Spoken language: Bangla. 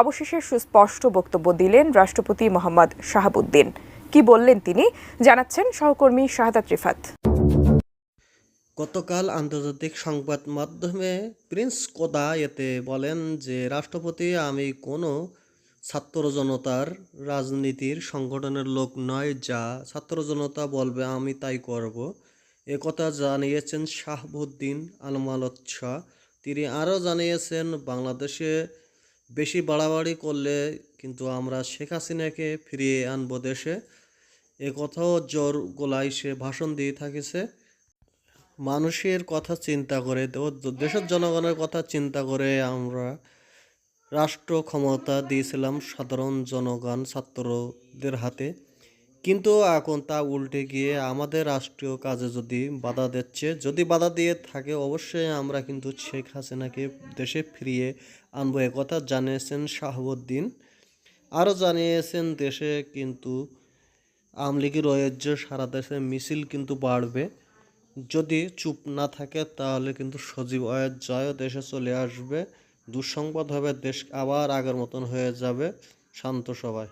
অবশেষে সুস্পষ্ট বক্তব্য দিলেন রাষ্ট্রপতি মোহাম্মদ শাহাবুদ্দিন। কি বললেন তিনি? জানাচ্ছেন সহকর্মী শাহাদাত রিফাত। গতকাল আন্তর্জাতিক সংবাদ মাধ্যমে প্রিন্স কোদা এতে বলেন যে, রাষ্ট্রপতি, আমি কোনো ছাত্র জনতার রাজনীতির সংগঠনের লোক নয় যা ছাত্র জনতা বলবে, আমি তাই করব। এ কথা জানিয়েছেন শাহাবুদ্দিন আলমালত শাহ তিনি আরও জানিয়েছেন, বাংলাদেশে বেশি বাড়াবাড়ি করলে কিন্তু আমরা শেখ হাসিনাকে ফিরিয়ে আনব দেশে। এ কথাও জোর গোলায় সে ভাষণ দিয়ে থাকিছে। মানুষের কথা চিন্তা করে, দেশের জনগণের কথা চিন্তা করে আমরা রাষ্ট্র ক্ষমতা দিয়েছিলাম সাধারণ জনগণ, ছাত্রদের হাতে। কিন্তু এখন তা উল্টে গিয়ে আমাদের রাষ্ট্রীয় কাজে যদি বাধা দিচ্ছে, যদি বাধা দিয়ে থাকে, অবশ্যই আমরা কিন্তু শেখ হাসিনাকে দেশে ফিরিয়ে আনব। কথা জানিয়েছেন শাহাবুদ্দিন। আরও জানিয়েছেন, দেশে কিন্তু আওয়ামী লীগের ঐতিহ্য সারা দেশে মিছিল কিন্তু বাড়বে। যদি চুপ না থাকে, তাহলে কিন্তু সজীব জয় দেশে চলে আসবে। দুঃসংবাদ হবে, দেশ আবার আগের মতন হয়ে যাবে। শান্ত সবাই।